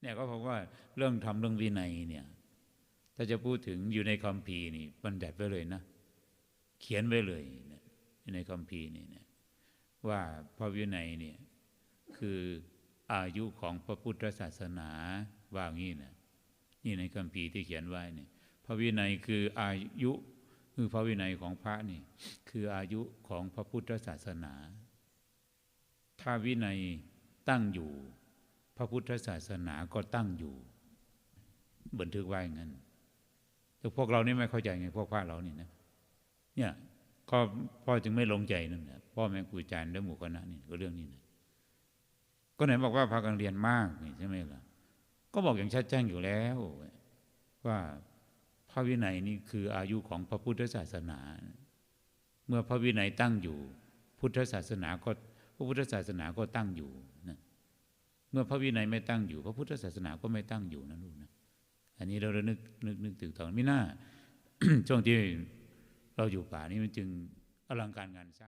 เนี่ยก็บอกว่าเรื่องทำเรื่องวินัยเนี่ย ถ้าจะพูดถึงอยู่ในคัมภีร์นี่บัญญัติไว้เลยนะ เขียนไว้เลยนะอยู่ในคัมภีร์นี่นะว่าพระวินัยเนี่ยคืออายุของพระพุทธศาสนาว่างี้นะนี่ในคัมภีร์ที่เขียนไว้เนี่ยพระวินัยคืออายุคือพระวินัยของพระนี่ คืออายุของพระพุทธศาสนา ถ้าวินัยตั้งอยู่ ระพุทธศาสนาก็ตั้งอยู่ บันทึกไว้อย่างนั้นแต่พวกเรานี่ไม่เข้าใจไงพวกพระเรานี่นะเนี่ยก็พ่อจึงไม่ลงใจนั่นแหละพ่อแม่ครูอาจารย์และหมู่คณะนี่ก็เรื่องนี้นะก็ไหนบอกว่าพากันเรียนมากนี่ใช่ไหมล่ะก็บอกอย่างชัดแจ้งอยู่แล้ว ว่าพระวินัยนี่คืออายุของพระพุทธศาสนา เมื่อพระวินัยตั้งอยู่ พุทธศาสนาก็พระพุทธศาสนาก็ตั้งอยู่นะ เมื่อพระวินัยไม่ตั้งอยู่ พระพุทธศาสนาก็ไม่ตั้งอยู่นะลูกนะอันนี้เรารานึกนึกนึกถึงตอนไม่น่าช่วงที่เราอยู่ป่านี้มันจึงอลังการงานสร้าง